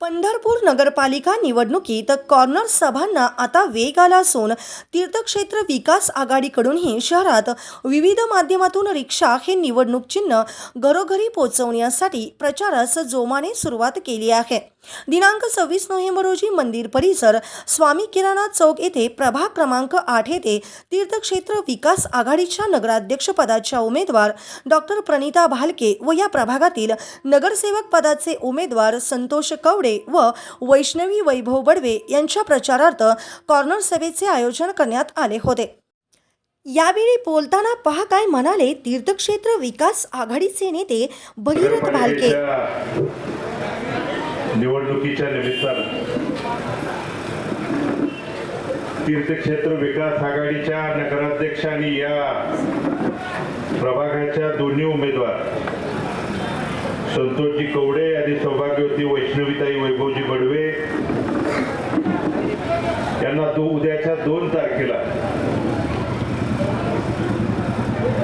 पंढरपूर नगरपालिका निवडणुकीत कॉर्नर सभांना आता वेग आला असून तीर्थक्षेत्र विकास आघाडीकडूनही शहरात विविध माध्यमातून रिक्षा हे निवडणूक चिन्ह घरोघरी पोहोचवण्यासाठी प्रचारास जोमाने सुरुवात केली आहे. दिनांक सव्वीस नोव्हेंबर रोजी मंदिर परिसर स्वामी किराणा चौक येथे प्रभाग क्रमांक आठ येथे तीर्थक्षेत्र विकास आघाडीच्या नगराध्यक्षपदाच्या उमेदवार डॉक्टर प्रणिता भालके व या प्रभागातील नगरसेवक पदाचे उमेदवार संतोष कवडे व वैष्णवी वैभव बडवे यांच्या प्रचारार्थ कॉर्नर सभेचे आयोजन करण्यात आले होते. यावेळी बोलताना पहा काय म्हणाले तीर्थक्षेत्र विकास आघाडीचे नेते भगीरथ भालके. निवडणुकीच्या निमित्तानं तीर्थक्षेत्र विकास आघाडीच्या नगराध्यक्षांनी या प्रभागाच्या दोन्ही उमेदवार संतोषजी कवडे आणि सौभाग्यवती वैष्णवीताई वैभवजी बडवे यांना दो उद्याच्या दोन तारखेला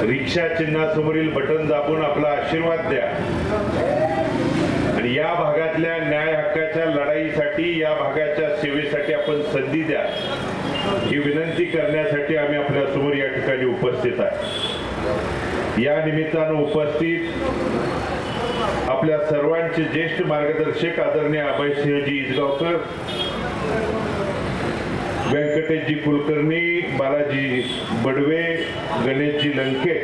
रिक्षा चिन्हासमोरील बटन दाबून आपला आशीर्वाद द्या. या भागातल्या न्याय हक्काच्या लढाईसाठी या भागाच्या सेवेसाठी आपण संधी द्या. ही विनंती करण्यासाठी आम्ही आपल्यासमोर या ठिकाणी उपस्थित आहे. या निमित्तानं उपस्थित आपल्या सर्वांचे ज्येष्ठ मार्गदर्शक आदरणीय अभयसिंहजी इजगावकर व्यंकटेशजी कुलकर्णी बालाजी बडवे गणेशजी लंके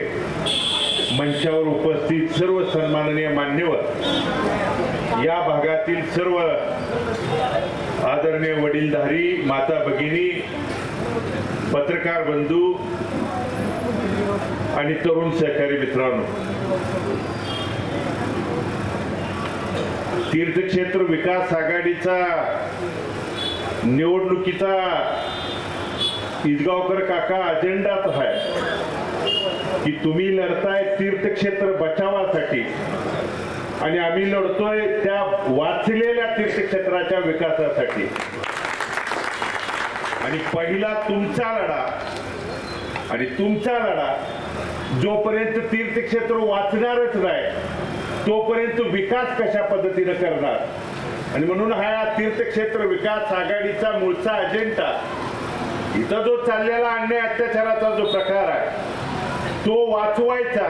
मंचावर उपस्थित सर्व सन्माननीय मान्यवर या भागातील सर्व आदरणीय वडीलधारी माता भगिनी पत्रकार बंधू आणि तरुण सहकारी मित्रांनो तीर्थक्षेत्र विकास आघाडीचा निवडणुकीचा इजगावकर काका अजेंडाच आहे की तुम्ही लढताय तीर्थक्षेत्र बचावासाठी. आणि आम्ही लढतोय त्या वाचलेल्या तीर्थक्षेत्राच्या विकासासाठी. आणि पहिला तुमचा लढा आणि तुमचा लढा जोपर्यंत तीर्थक्षेत्र वाचणारच नाही तोपर्यंत विकास कशा पद्धतीनं करणार? आणि म्हणून हा तीर्थक्षेत्र विकास आघाडीचा मूळचा अजेंडा इथं जो चाललेला अन्याय अत्याचाराचा जो प्रकार आहे तो वाचवायचा.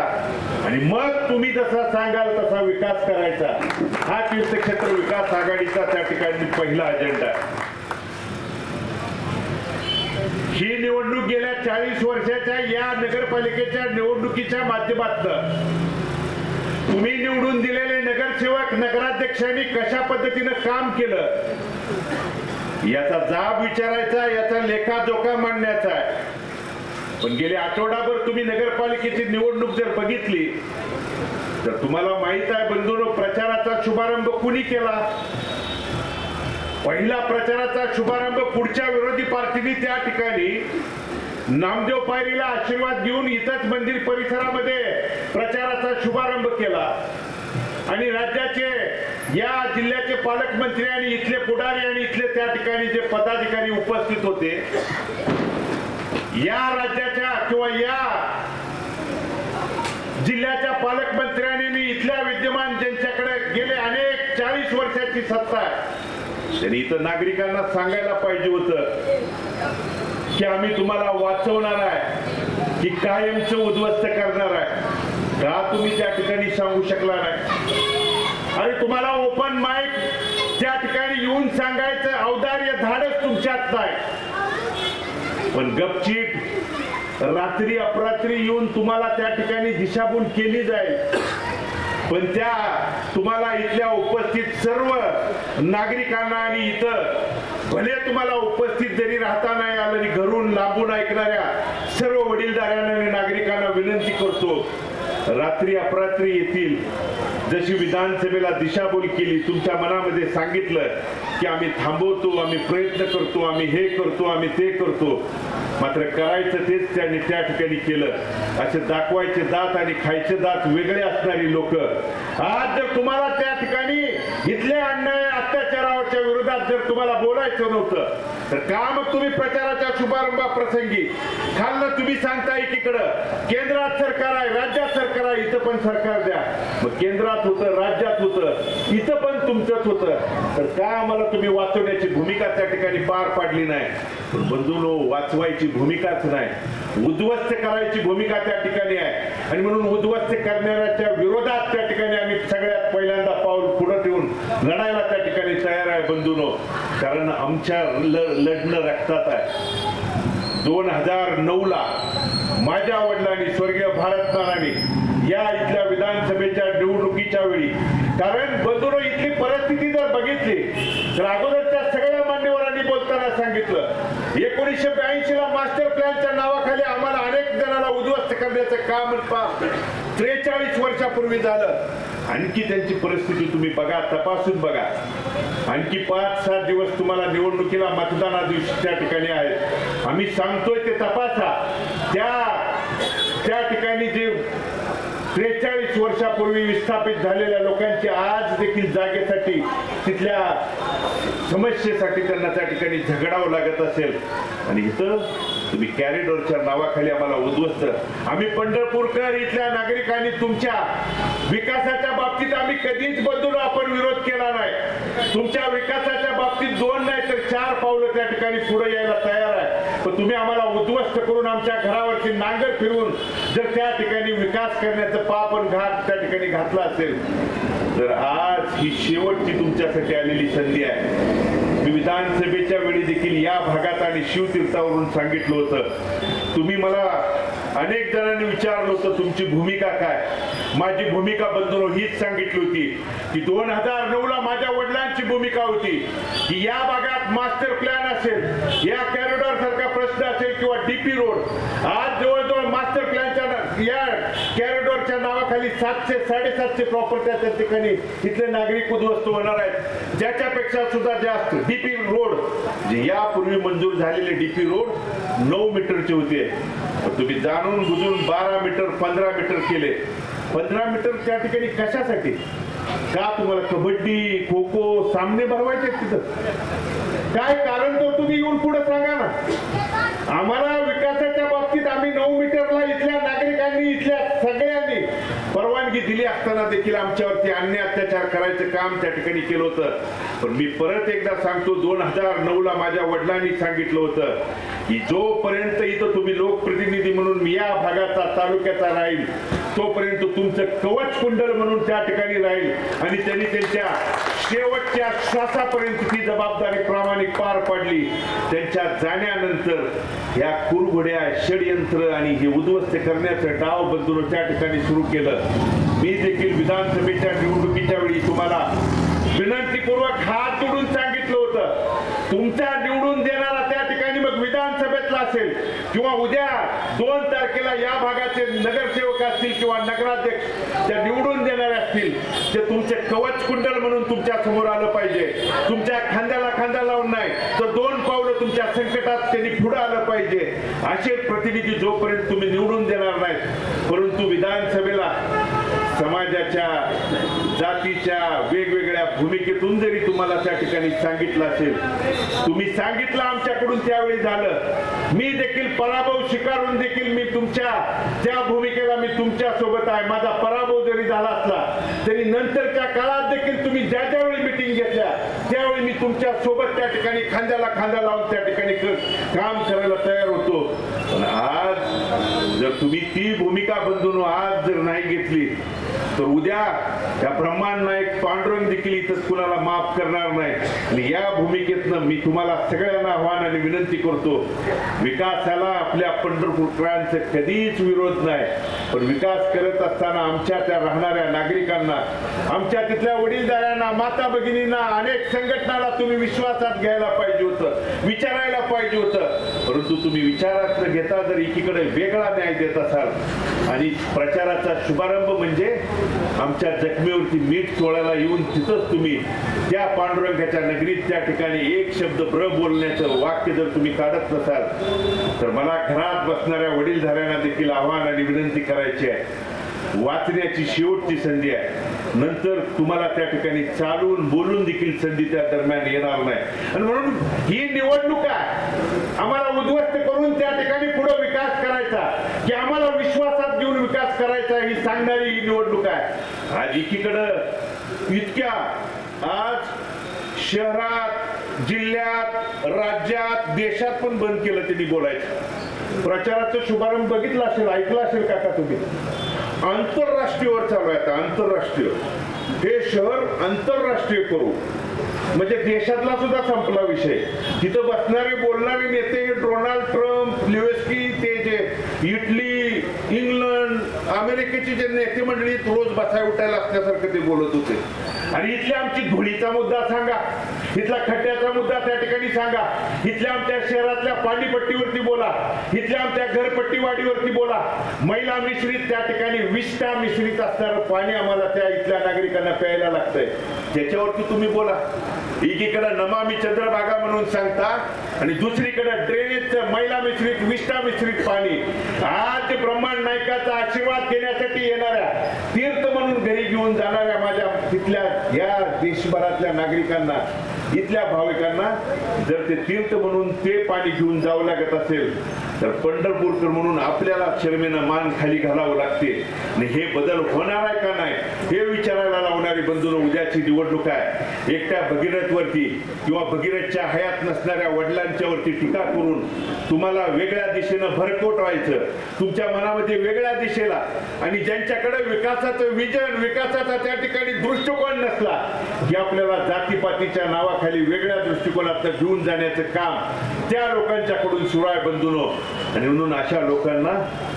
आणि मग तुम्ही जसा सांगाल तसा विकास करायचा. हा तीर्थक्षेत्र विकास आघाडीचा त्या ठिकाणी पहिला अजेंडा ही निवडणूक गेल्या चाळीस वर्षाच्या या नगरपालिकेच्या निवडणुकीच्या माध्यमातून तुम्ही निवडून दिलेले नगरसेवक नगराध्यक्षांनी कशा पद्धतीनं काम केलं? याचा जाब विचारायचा याचा लेखाजोखा मांडण्याचा. आहे पण गेले आठवडाभर तुम्ही नगरपालिकेची निवडणूक जर बघितली तर तुम्हाला माहीत आहे बंधून प्रचाराचा शुभारंभ कुणी केला? पहिला प्रचाराचा शुभारंभ पुढच्या विरोधी पार्टीने त्या ठिकाणी नामदेव पायरीला आशीर्वाद घेऊन इथंच मंदिर परिसरामध्ये प्रचाराचा शुभारंभ केला. आणि राज्याचे या जिल्ह्याचे पालकमंत्री आणि इथले पुढारी आणि इथले त्या ठिकाणी जे पदाधिकारी उपस्थित होते या राज्याच्या किंवा या जिल्ह्याच्या पालकमंत्र्यांनी मी इथल्या विद्यमान ज्यांच्याकडे गेले अनेक चाळीस वर्षाची सत्ता आहे. त्यांनी इथं नागरिकांना सांगायला पाहिजे होत की आम्ही तुम्हाला वाचवणार आहे की कायमचं उद्ध्वस्त करणार आहे. का तुम्ही त्या ठिकाणी सांगू शकला नाही? अरे तुम्हाला ओपन माईक त्या ठिकाणी येऊन सांगायचं औदार्य धाडच तुमच्यात नाही. पण गपचीप रात्री अपरात्री येऊन तुम्हाला त्या ठिकाणी दिशाभूल केली जाईल. पण त्या तुम्हाला इथल्या उपस्थित सर्व नागरिकांना आणि इथं भले तुम्हाला उपस्थित जरी राहता नाही आलं घरून लांबून ऐकणाऱ्या सर्व वडीलधाऱ्यांना आणि नागरिकांना विनंती करतो रात्री अपरात्री येतील. जशी विधानसभेला दिशाभूल केली तुमच्या मनामध्ये सांगितलं की आम्ही थांबवतो आम्ही प्रयत्न करतो आम्ही हे करतो आम्ही ते करतो. मात्र करायचं तेच त्यांनी त्या ठिकाणी केलं. असे दाखवायचे दात आणि खायचे दात वेगळे असणारी लोक. आज जर तुम्हाला त्या ठिकाणी इथल्या अण्णा जर तुम्हाला बोलायचं नव्हतं तर का मग तुम्ही प्रचाराच्या शुभारंभा प्रसंगी. खाल्लं तुम्ही सांगता एकीकडं केंद्रात सरकार आहे राज्यात सरकार आहे इथं पण सरकार द्या. मग केंद्रात होतं राज्यात होतं इथं पण तुमचंच होतं. तर का आम्हाला तुम्ही वाचवण्याची भूमिका त्या ठिकाणी पार पाडली नाही? पण बंधूनो वाचवायची भूमिकाच नाही. उद्ध्वस्त करायची भूमिका त्या ठिकाणी आहे. आणि म्हणून उद्ध्वस्त करणाऱ्याच्या विरोधात त्या ठिकाणी आम्ही सगळ्यात पहिल्यांदा पाऊल पुढे ठेवून लढायला त्या ठिकाणी तयार आहे बंधूनो. कारण आमच्या लढणं रक्तात आहे. दोन हजार नऊ ला माझ्या वडिलांनी स्वर्गीय भारतमानाने या इथल्या विधानसभेच्या निवडणुकीच्या वेळी कारण बंधुरो इथली परिस्थिती जर बघितली तर अगोदरच्या सगळ्या मान्यवरांनी बोलताना सांगितलं एकोणीसशे ब्याऐंशी ला मास्टर प्लॅनच्या नावाखाली आम्हाला अनेक जणांना उद्ध्वस्त करण्याचं काम त्रेचाळीस वर्षापूर्वी झालं. आणखी त्यांची परिस्थिती तुम्ही बघा तपासून बघा. आणखी पाच सात दिवस तुम्हाला निवडणुकीला मतदाना दिवशी त्या ठिकाणी आहेत आम्ही सांगतोय ते तपासा. त्या त्या ठिकाणी जे त्रेचाळीस वर्षापूर्वी विस्थापित झालेल्या लोकांची आज देखील जागेसाठी तिथल्या समस्येसाठी त्यांना त्या ठिकाणी झगडावं लागत असेल. आणि इथं तुम्ही कॅरिडोरच्या नावाखाली आम्हाला उद्ध्वस्त. आम्ही पंढरपूरकर इथल्या नागरिकांनी तुमच्या विकासाच्या बाबतीत आम्ही कधीच बदलून आपण विरोध केला नाही. तुमच्या विकासाच्या दोन नाही तर चार पावलं त्या ठिकाणी पुढे यायला तयार आहे. पण तुम्ही आम्हाला उद्ध्वस्त करून आमच्या घरावरती नांगर फिरवून जर त्या ठिकाणी विकास करण्याचं पाप आणि घात त्या ठिकाणी घातला असेल तर आज ही शेवटची तुमच्यासाठी आलेली संधी आहे. मी विधानसभेच्या वेळी देखील या भागात आणि शिवतीर्थावरून सांगितलं होतं. तुम्ही मला अनेक जणांनी विचारलं होतं तुमची भूमिका काय? माझी भूमिका बंधनो हीच सांगितली होती की दोन हजार नऊ ला माझ्या वडिलांची भूमिका होती की या भागात मास्टर प्लॅन असेल या कॅरिडॉर असेल किंवा डीपी रोड आज जवळजवळ मास्टर प्लॅनच्या या कॅरिडॉरच्या नावाखाली सातशे साडेसातशे प्रॉपर्ट्या त्या ठिकाणी इथले नागरिक उद्ध्वस्त होणार आहेत. ज्याच्यापेक्षा सुद्धा जास्त डीपी रोड यापूर्वी मंजूर झालेले डीपी रोड नऊ मीटरचे होते. तुम्ही जाणून बुजून बारा मीटर पंधरा मीटर केले. पंधरा मीटर त्या ठिकाणी कशासाठी? का तुम्हाला कबड्डी खो खो सामने भरवायचे तिथं? काय कारण तर तुम्ही येऊन पुढे सांगा ना. आम्हाला विकासाच्या बाबतीत आम्ही नऊ मीटरला इथल्या नागरिकांनी इथल्या सगळ्यांनी परवानगी दिली असताना देखील आमच्यावरती अन्याय अत्याचार करायचं काम त्या ठिकाणी केलं होतं. पण मी परत एकदा सांगतो दोन हजार नऊ ला माझ्या वडिलांनी सांगितलं होतं की जोपर्यंत इथं तुम्ही लोकप्रतिनिधी म्हणून मी या भागाचा तालुक्याचा राहील तोपर्यंत तुमचं कवच कुंडल म्हणून त्या ठिकाणी राहील आणि त्यांनी त्यांच्या शेवटच्या श्वासापर्यंत ती जबाबदारी प्रामाणिक पार पाडली. त्यांच्या जाण्यानंतर या कुरघोड्या षडयंत्र आणि हे उद्ध्वस्त करण्याचं डाव बंधून त्या ठिकाणी सुरू केलं. मी देखील विधानसभेच्या निवडणुकीच्या वेळी तुम्हाला विनंतीपूर्वक हात जोडून सांगितलं होतं. तुमच्या निवडून देणारा त्या ठिकाणी मग विधानसभेतला असेल किंवा उद्या दोन तारखेला या भागाचे नगरसेवक असतील किंवा नगराध्यक्ष त्या निवडून देणारे असतील ते तुमचे कवच कुंडल म्हणून तुमच्यासमोर आलं पाहिजे. तुमच्या खांद्याला खांदा लावून नाही तर दोन पावलं तुमच्या संकटात त्यांनी पुढे आलं पाहिजे. असे प्रतिनिधी जोपर्यंत तुम्ही निवडून देणार नाहीत परंतु विधानसभेला समाजाच्या जातीच्या वेगवेगळ्या भूमिकेतून जरी तुम्हाला त्या ठिकाणी सांगितलं असेल तुम्ही सांगितलं आमच्याकडून त्यावेळी झालं. मी देखील पराभव स्वीकारून देखील मी तुमच्या त्या भूमिकेला मी तुमच्यासोबत आहे. माझा पराभव जरी झाला असला तरी नंतरच्या काळात देखील तुम्ही ज्या ज्यावेळी मिटिंग घेतल्या त्यावेळी मी तुमच्यासोबत त्या ठिकाणी खांद्याला खांदा लावून त्या ठिकाणी काम करायला तयार होतो पण आज जर तुम्ही ती भूमिका बंधून आज जर नाही घेतली तर उद्या त्या ब्रह्मांड नायक पांडुरंग देखील इथं कुणाला माफ करणार नाही. आणि या भूमिकेतनं मी तुम्हाला सगळ्यांना आव्हान आणि विनंती करतो विकासाला आपल्या पंढरपूरकरांचं कधीच विरोध नाही. पण विकास करत असताना आमच्या त्या राहणाऱ्या नागरिकांना आमच्या तिथल्या वडीलधाऱ्यांना माता भगिनींना अनेक संघटनाला तुम्ही विश्वासात घ्यायला पाहिजे होतं विचारायला पाहिजे होतं. परंतु तुम्ही विचारात घेता जर एकीकडे वेगळा न्याय देत असाल आणि प्रचाराचा शुभारंभ म्हणजे आमच्या जखमेवरती मीठ चोळायला येऊन तिथंच तुम्ही त्या पांडुरंगाच्या नगरीत त्या ठिकाणी एक शब्द ब्र बोलण्याचं वाक्य जर तुम्ही काढत नसाल तर मला घरात बसणाऱ्या वडीलधाऱ्यांना देखील आव्हान आणि विनंती करायची आहे. वाचण्याची शेवटची संधी आहे. नंतर तुम्हाला त्या ठिकाणी चालून बोलून देखील संधी त्या दरम्यान येणार नाही. आणि म्हणून ही निवडणूक आहे आम्हाला उद्ध्वस्त करून त्या ठिकाणी पुढे विकास करायचा की आम्हाला विश्वासात घेऊन विकास करायचा ही सांगणारी ही निवडणूक आहे. आज एकीकडं इतक्या आज शहरात जिल्ह्यात राज्यात देशात पण बंद केलं त्यांनी बोलायचं. प्रचाराचा शुभारंभ बघितला असेल ऐकला असेल काका तुम्ही? आंतरराष्ट्रीयवर चालू आहे आंतरराष्ट्रीय. हे शहर आंतरराष्ट्रीय करू. म्हणजे देशातला सुद्धा संपला विषय. तिथं बसणारे बोलणारे नेते हे डोनाल्ड ट्रम्प लिवेस्की ते जे इटली इंग्लंड अमेरिकेची जे नेते मंडळी रोज बसाय उठायला असल्यासारखं ते बोलत होते. आणि इथल्या आमची धुळीचा मुद्दा सांगा. इथला खड्ड्याचा मुद्दा त्या ठिकाणी सांगा. इथल्या आमच्या शहरातल्या पाणीपट्टीवरती बोला. इथल्या आमच्या घरपट्टी वाडीवरती बोला. महिला मिश्रित त्या ठिकाणी विष्टा मिश्रित असणारं पाणी आम्हाला त्या इथल्या नागरिकांना प्यायला लागतंय. त्याच्यावरती तुम्ही बोला. एकीकडे नमामी चंद्रभागा म्हणून सांगता आणि दुसरीकडे ड्रेनेज महिला मिश्रित विष्टा मिश्रित पाणी. आज ते ब्रह्मांड नायकाचा आशीर्वाद घेण्यासाठी येणाऱ्या तीर्थ म्हणून घरी घेऊन जाणाऱ्या माझ्या तिथल्या या देशभरातल्या नागरिकांना इथल्या भाविकांना जर ते तीर्थ म्हणून ते पाणी घेऊन जावं लागत असेल तर पंढरपूरकर म्हणून आपल्याला शर्मेनं मान खाली घालावं लागते. आणि हे बदल होणार आहे का नाही हे विचारायला लावणारी बंधून उद्याची निवडणूक आहे. एकट्या भगीरथवरती किंवा भगीरथच्या हयात नसणाऱ्या वडिलांच्या वरती टीका करून तुम्हाला वेगळ्या दिशेनं भरकोट व्हायचं तुमच्या मनामध्ये वेगळ्या दिशेला आणि ज्यांच्याकडे विकासाचं विजन विकासाचा त्या ठिकाणी दृष्टिकोन नसला की आपल्याला जातीपातीच्या नावाखाली वेगळ्या दृष्टिकोनात घेऊन जाण्याचं काम त्या लोकांच्याकडून सुराय बंधून. आणि म्हणून अशा लोकांना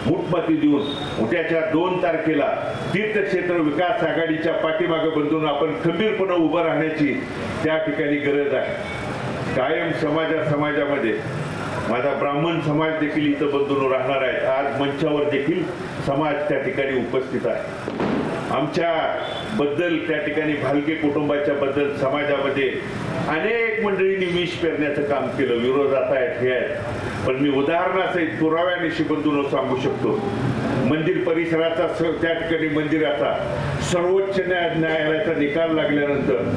मुठमती देऊन उद्याच्या दोन तारखेला तीर्थक्षेत्र विकास आघाडीच्या पाठीमागे बंधून आपण खंबीरपणे उभं राहण्याची त्या ठिकाणी गरज आहे. कायम समाजा समाजामध्ये माझा ब्राह्मण समाज देखील इथं बंधून राहणार आहे. आज मंचावर देखील समाज त्या ठिकाणी उपस्थित आहे. आमच्या बद्दल त्या ठिकाणी भालके कुटुंबाच्या बद्दल समाजामध्ये अनेक मंडळींनी विष पेरण्याचं काम केलं. विरोधात आहेत हे आहेत. पण मी उदाहरणासहित पुराव्यानिशी बंधून सांगू शकतो. मंदिर परिसराचा त्या ठिकाणी मंदिराचा सर्वोच्च न्याय न्यायालयाचा निकाल लागल्यानंतर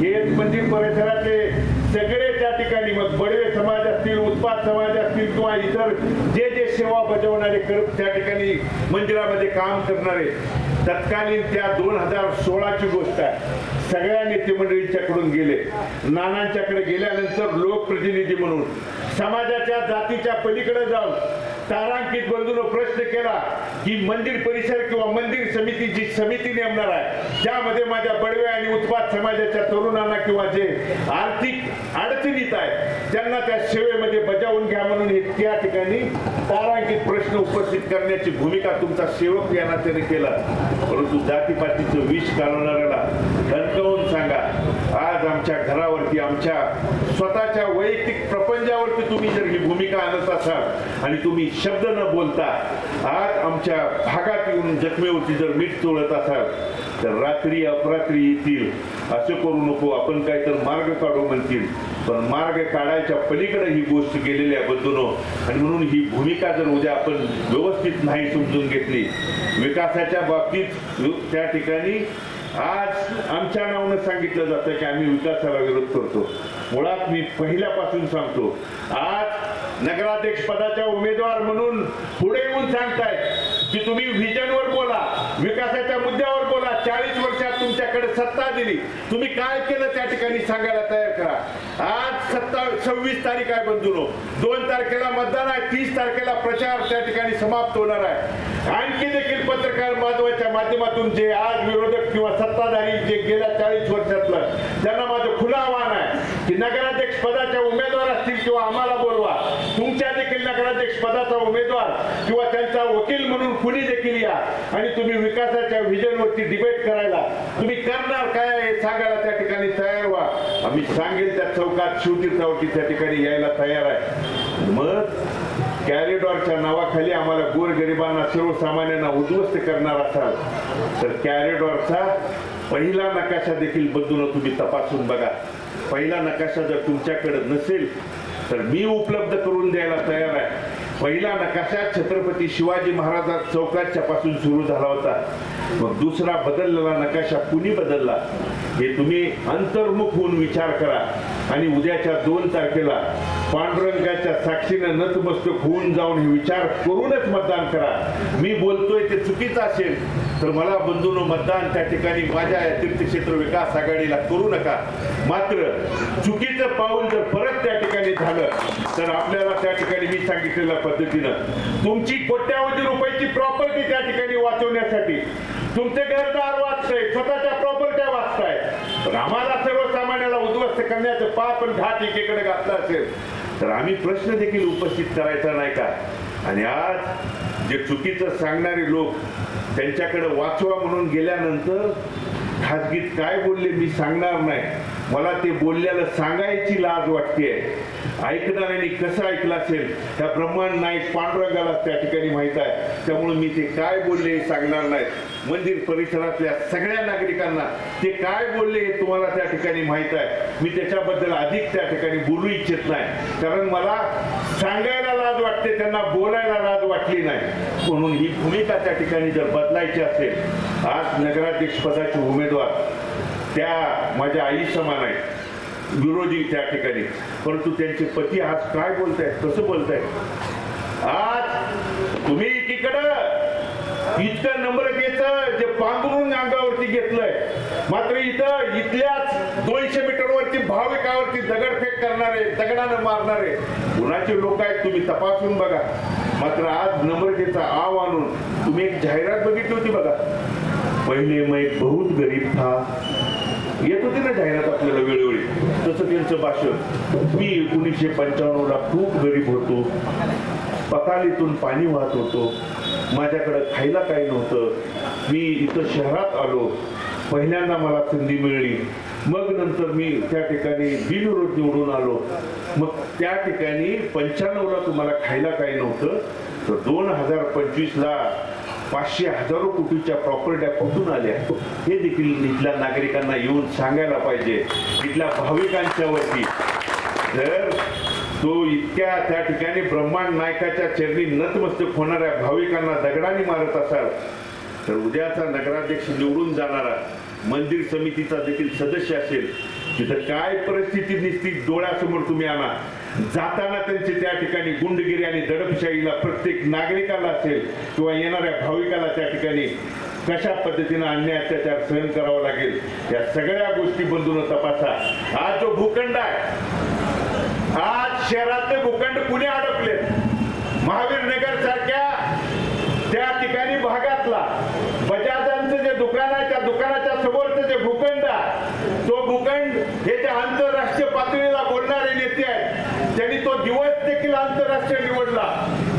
हे मंदिर परिसरातले सगळे त्या ठिकाणी मग बडवे समाज असतील उत्पाद समाज असतील किंवा इतर जे सेवा बजावणारे करत त्या ठिकाणी मंदिरामध्ये काम करणारे तत्कालीन त्या दोन हजार सोळाची गोष्ट आहे. सगळ्या नेते मंडळींच्याकडून गेले. नानांच्याकडे गेल्यानंतर लोकप्रतिनिधी म्हणून समाजाच्या जातीच्या पलीकडे जाऊन तारांकित बंधून प्रश्न केला की मंदिर परिसर किंवा मंदिर समिती जी समिती नेमणार आहे. त्यामध्ये माझ्या बडवे आणि उत्पाद समाजाच्या तरुणांना किंवा जे आर्थिक अडचणीत आहे त्यांना त्या सेवेमध्ये बजावून घ्या म्हणून हे त्या ठिकाणी तारांकित प्रश्न उपस्थित करण्याची भूमिका तुमचा सेवक या नात्याने केला. परंतु जातीपातीचं विष घालवणाऱ्याला धनकवून आज आमच्या घरावरती आमच्या स्वतःच्या वैयक्तिक प्रपंचावरती तुम्ही जर ही भूमिका आणत असाल आणि तुम्ही शब्द न बोलता आज आमच्या भागात येऊन जखमेवरती जर मीठ चोळत असाल तर रात्री अपरात्री येतील. असं करू नको आपण काय तर मार्ग काढू म्हणतील. पण मार्ग काढायच्या पलीकडे ही गोष्ट गेलेली आहे बंधूनो आणि म्हणून ही भूमिका जर उद्या आपण व्यवस्थित नाही समजून घेतली विकासाच्या बाबतीत त्या ठिकाणी आज आमच्या नावानं सांगितलं जातं की आम्ही विकासाला विरोध करतो. मुळात मी पहिल्यापासून सांगतो आज नगराध्यक्ष पदाच्या उमेदवार म्हणून पुढे येऊन सांगतायत की तुम्ही व्हिजनवर विकासाच्या मुद्द्यावर बोला. चाळीस वर्षात तुमच्याकडे सत्ता दिली. तुम्ही काय केलं त्या ठिकाणी सांगायला तयार करा. आज सत्ता सव्वीस तारीख आहे बंधुनो दोन तारखेला मतदान आहे तीस तारखेला प्रचार त्या ठिकाणी समाप्त होणार आहे. आणखी देखील पत्रकार माधवाच्या माध्यमातून जे आज विरोधक किंवा सत्ताधारी जे गेल्या चाळीस वर्षातलं त्यांना माझं खुलं आव्हान आहे. की नगराध्यक्ष पदाच्या उमेदवार असतील किंवा आम्हाला बोलवा. तुमच्या देखील नगराध्यक्ष पदाचा उमेदवार किंवा त्यांचा वकील म्हणून कुणी देखील या. आणि तुम्ही विकासाच्या व्हिजनवरती डिबेट करायला. तुम्ही करणार काय हे सांगायला त्या ठिकाणी तयार व्हा. आम्ही सांगेल त्या चौकात शिवती चौकी त्या ठिकाणी यायला तयार आहे. मग कॅरिडॉरच्या नावाखाली आम्हाला गोरगरिबांना सर्वसामान्यांना उद्ध्वस्त करणार असाल. तर कॅरिडॉरचा पहिला नकाशा देखील बदलून तुम्ही तपासून बघा. पहिला नकाशा जर तुमच्याकडे नसेल तर मी उपलब्ध करून द्यायला तयार आहे. पहिला नकाशा छत्रपती शिवाजी महाराज चौकाच्या पासून सुरू झाला होता. मग दुसरा बदललेला नकाशा कुणी बदलला? हे तुम्ही अंतर्मुख होऊन विचार करा. आणि उद्याच्या दोन तारखेला पांडुरंगाच्या साक्षीनं नतमस्तक होऊन जाऊन हे विचार करूनच मतदान करा. मी बोलतोय ते चुकीचं असेल. तर मला बंधून मतदान त्या ठिकाणी माझ्या या तीर्थक्षेत्र विकास आघाडीला करू नका. मात्र चुकीचं पाऊल जर परत त्या ठिकाणी झालं तर आपल्याला त्या ठिकाणी मी सांगितलेल्या पद्धतीनं तुमची कोट्यावधी रुपयाची प्रॉपर्टी त्या ठिकाणी वाचवण्यासाठी तुमचे घरदार वाचतंय स्वतःच्या प्रॉपर्ट्या वाचताय. पण आम्हाला सर्वसामान्याला उद्ध्वस्त करण्याचं पाप आणि घात एकीकडे घातला असेल तर आम्ही प्रश्न देखील उपस्थित करायचा नाही का? आणि आज जे चुकीचं सांगणारे लोक त्यांच्याकडे वाचवा म्हणून गेल्यानंतर खाजगीत काय बोलले मी सांगणार नाही. मला ते बोलल्याला सांगायची लाज वाटते. ऐकणाऱ्यांनी कसं ऐकलं असेल त्या ब्रह्मांड नाईक पांडुरंगाला त्या ठिकाणी माहीत आहे. त्यामुळे मी ते काय बोलले हे सांगणार नाही. मंदिर परिसरातल्या सगळ्या नागरिकांना ते काय बोलले हे तुम्हाला त्या ठिकाणी माहीत आहे. मी त्याच्याबद्दल अधिक त्या ठिकाणी बोलू इच्छित नाही. कारण मला सांगायला लाज वाटते त्यांना बोलायला लाज वाटली नाही. म्हणून ही भूमिका त्या ठिकाणी जर बदलायची असेल आज नगराध्यक्ष पदाचे उमेदवार त्या माझ्या आई समान आहेत विरोधी त्या ठिकाणी. परंतु त्यांचे पती आज काय बोलतायत कसं बोलतायत? आज तुम्ही एकीकडं इतकं नम्र पांघरून अंगावरती घेतलंय. मात्र इथं इथल्याच दोनशे मीटरवरती भाविकावरती दगडफेक करणारे दगडानं मारणारे कुणाचे लोक आहेत तुम्ही तपासून बघा. मात्र आज नम्रतेचा आव आणून तुम्ही एक जाहिरात बघितली होती बघा. पहिले मै बहुत गरीब था. येत होती ना जाहिरात आपल्याला वेळोवेळी. तसं त्यांचं भाषण. मी एकोणीसशे पंच्याण्णवला खूप गरीब होतो. पतालीतून पाणी वाहत होतो. माझ्याकडं खायला काही नव्हतं. मी इथं शहरात आलो. पहिल्यांदा मला संधी मिळली. मग नंतर मी त्या ठिकाणी बिनविरोध निवडून आलो. मग त्या ठिकाणी पंच्याण्णवला तुम्हाला खायला काही नव्हतं. तर दोन हजार पंचवीसला पाचशे हजारो कोटीच्या प्रॉपर्ट्या कुठून आल्या. हे देखील इथल्या नागरिकांना येऊन सांगायला पाहिजे. इथल्या भाविकांच्या वरती. जर तो इतक्या त्या ठिकाणी ब्रह्मांड नायकाच्या चरणी नतमस्तक होणाऱ्या भाविकांना दगडाने मारत असाल तर उद्याचा नगराध्यक्ष निवडून जाणारा मंदिर समितीचा देखील सदस्य असेल तिथं काय परिस्थिती दिसती डोळ्यासमोर तुम्ही आणा. जाताना त्यांचे त्या ठिकाणी गुंडगिरी आणि दडपशाहीला प्रत्येक नागरिकाला असेल किंवा येणाऱ्या भाविकाला त्या ठिकाणी कशा पद्धतीनं अन्याय अत्याचार सहन करावा लागेल या सगळ्या गोष्टी बंधून तपासा. हा जो भूखंड आहे आज शहरातले भूखंड कुणी अडकले महावीर नगर सारख्या त्या ठिकाणी भागातला बजाजांचं जे दुकान आहे त्या दुकानाच्या समोरचं जे भूखंड आहे तो भूखंड हे जे आंतरराष्ट्रीय पातळीला बोलणारे नेते आहेत त्यांनी तो दिवस देखील आंतरराष्ट्रीय निवडला.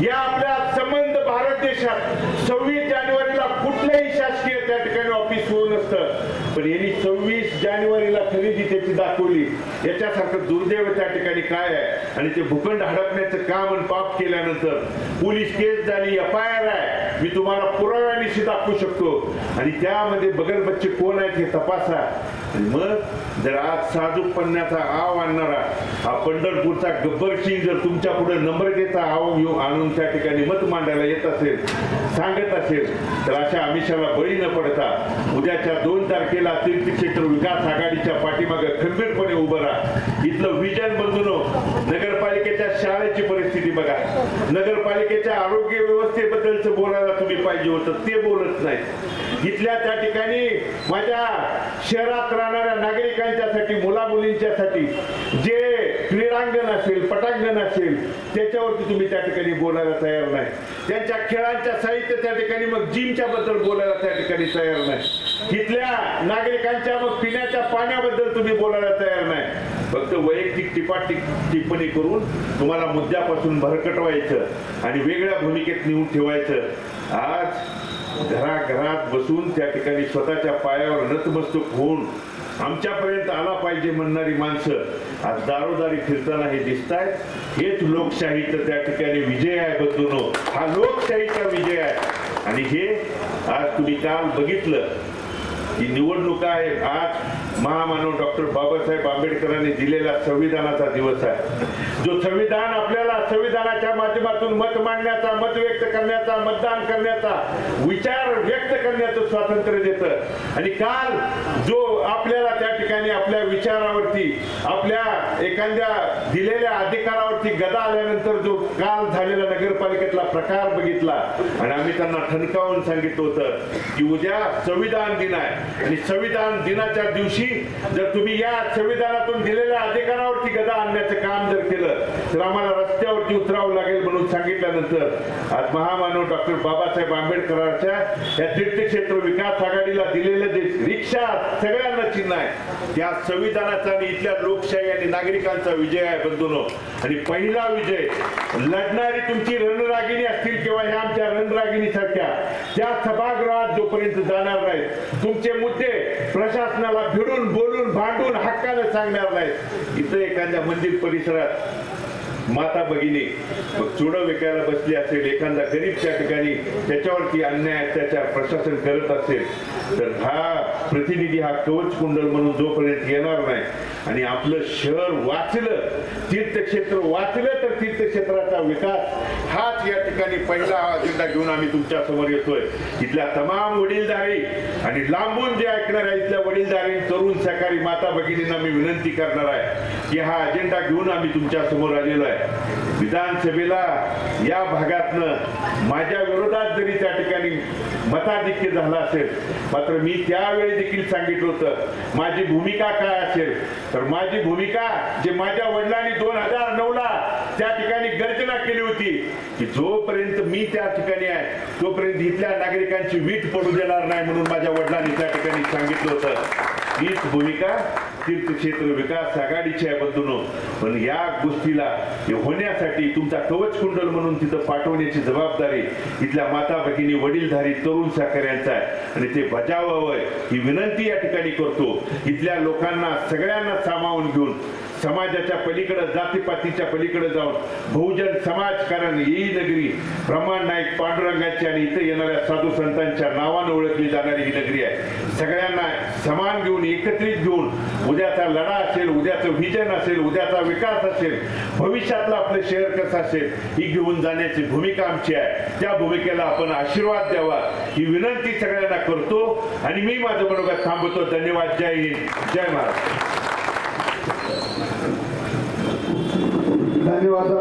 या आपल्या संबंध भारत देशात सव्वीस जानेवारीला कुठलंही शासकीय त्या ठिकाणी ऑफिस होऊ नसतं. पण यांनी सव्वीस जानेवारीला खरेदी त्याची दाखवली. याच्यासारखं दुर्दैव त्या ठिकाणी काय आहे? आणि ते भूखंड हडपण्याचं काम आणि पाप केल्यानंतर पोलीस केस झाली एफ आय आर आहे. मी तुम्हाला पुराव्यानिशी दाखवू शकतो. आणि त्यामध्ये बगल बच्चे कोण आहेत हे तपासा. मग जर आज साजूकपणाचा आव आणणारा हा पंढरपूरचा गब्बर सिंग जर तुमच्यापुढे नम्रतेचा आव घेऊन आणून त्या ठिकाणी मत मांडायला येत असेल सांगत असेल तर अशा आमिषाला बळी न पडता उद्याच्या दोन तारखेला तीर्थक्षेत्र विकास आघाडीच्या पाठीमागं खंबीरपणे उभं राहा. इथलं विजन बंधून नगरपालिकेच्या शाळेची परिस्थिती बघा. नगरपालिकेच्या आरोग्य व्यवस्थेबद्दलच बोलायला तुम्ही पाहिजे होतं ते बोलत नाही. इथल्या त्या ठिकाणी माझ्या शहरात राहणाऱ्या नागरिकांच्यासाठी मुला मुलींच्यासाठी जे क्रीडांगण असेल पटांगण असेल त्याच्यावरती तुम्ही त्या ठिकाणी बोलायला तयार नाही. त्यांच्या खेळांच्या साहित्य त्या ठिकाणी मग जिमच्या बद्दल बोलायला त्या ठिकाणी तयार नाही. तिथल्या नागरिकांच्या मग पिण्याच्या पाण्याबद्दल तुम्ही बोलायला तयार नाही. फक्त वैयक्तिक टिपा टिप्पणी करून तुम्हाला मुद्द्यापासून भरकटवायचं आणि वेगळ्या भूमिकेत नेऊन ठेवायचं. आज घराघरात बसून त्या ठिकाणी स्वतःच्या पायावर नतमस्तक होऊन आमच्यापर्यंत आला पाहिजे म्हणणारी माणसं आज दारोदारी फिरताना हे दिसत आहेत हेच लोकशाहीचं त्या ठिकाणी विजय आहे बंधूनो. हा लोकशाहीचा विजय आहे. आणि हे आज तुम्ही काल बघितलं. ही निवडणुका आहे. आज महामानव डॉक्टर बाबासाहेब आंबेडकरांनी दिलेला संविधानाचा दिवस आहे. जो संविधान आपल्याला संविधानाच्या माध्यमातून मत मांडण्याचा मत व्यक्त करण्याचा मतदान करण्याचा विचार व्यक्त करण्याचं स्वातंत्र्य देतं. आणि काल जो आपल्याला त्या ठिकाणी आपल्या विचारावरती आपल्या एखाद्या दिलेल्या अधिकारावरती गदा आल्यानंतर जो काल झालेला नगरपालिकेतला प्रकार बघितला आणि आम्ही त्यांना ठणकावून सांगितलं होतं की उद्या संविधान दिन आहे. आणि संविधान दिनाच्या दिवशी जर तुम्ही या संविधानातून दिलेल्या अधिकारावरती गदा आणण्याचं काम जर केलं तर आम्हाला रस्त्यावरती उतरावं लागेल म्हणून सांगितल्यानंतर आज महामानव डॉक्टर बाबासाहेब आंबेडकरांच्या या तीर्थक्षेत्र विकास आघाडीला दिलेलं जे रिक्षा सगळ्यांना चिन्ह आहे. त्या संविधानाचा आणि इथल्या लोकशाही आणि नागरिकांचा विजय आहे बंधूनो. आणि पहिला विजय लढणारी तुमची रणरागिणी असतील किंवा ह्या आमच्या रणरागिणी सारख्या त्या सभागृहात जोपर्यंत जाणार नाहीत तुमचे मुद्दे प्रशासनाला भिडून बोलून भांडून हक्काने सांगणार नाहीत. इथं एखाद्या मंदिर परिसरात माता भगिनी चुड विकायला बसली असेल एखादा गरीब त्या ठिकाणी त्याच्यावरती अन्याय अत्याचार प्रशासन करत असेल तर हा प्रतिनिधी हा कवच कुंडल म्हणून जोपर्यंत येणार नाही आणि आपलं शहर वाचलं तीर्थक्षेत्र वाचलं तर तीर्थक्षेत्राचा विकास हाच या ठिकाणी पहिला अजेंडा घेऊन आम्ही तुमच्यासमोर येतोय. इथल्या तमाम वडीलधारी आणि लांबून जे ऐकणार आहे इथल्या वडीलधारी तरुण सहकारी माता भगिनींना मी विनंती करणार आहे की हा अजेंडा घेऊन आम्ही तुमच्यासमोर आलेलो आहे. विधानसभेला या भागातनं माझ्या विरोधात जरी त्या ठिकाणी मताधिक्य झाला असेल. मात्र मी त्यावेळी देखील सांगितलं होतं माझी भूमिका काय असेल? तर माझी भूमिका जे माझ्या वडिलांनी दोन हजार नऊ ला त्या ठिकाणी गर्जना केली होती की जोपर्यंत मी त्या ठिकाणी आहे तोपर्यंत इथल्या नागरिकांची वीट पडू देणार नाही म्हणून माझ्या वडिलांनी त्या ठिकाणी सांगितलं होतं. हीच भूमिका तीर्थक्षेत्र विकास आघाडीची आहे बंधूनो. पण या गोष्टीला हे होण्यासाठी तुमचा कवच कुंडल म्हणून तिथं पाठवण्याची जबाबदारी इथल्या माता भगिनी वडीलधारी तरुण सहकार्यांचा आहे. आणि ते बजावावं ही विनंती या ठिकाणी करतो. इथल्या लोकांना सगळ्यांना सामावून घेऊन समाजाच्या पलीकडे जातीपातीच्या पलीकडे जाऊन बहुजन समाजकारण ही नगरी ब्रह्मांड नाईक पांडुरंगाची आणि इथे येणाऱ्या साधू संतांच्या नावानं ओळखली जाणारी ही नगरी आहे. सगळ्यांना समान घेऊन एकत्रित घेऊन उद्याचा लढा असेल उद्याचं विजन असेल उद्याचा विकास असेल भविष्यातलं आपलं शहर कसं असेल ही घेऊन जाण्याची भूमिका आमची आहे. त्या भूमिकेला आपण आशीर्वाद द्यावा ही विनंती सगळ्यांना करतो. आणि मी माझं बरोबर थांबवतो. धन्यवाद. जय हिंद. जय महाराष्ट्र. धन्यवाद दादा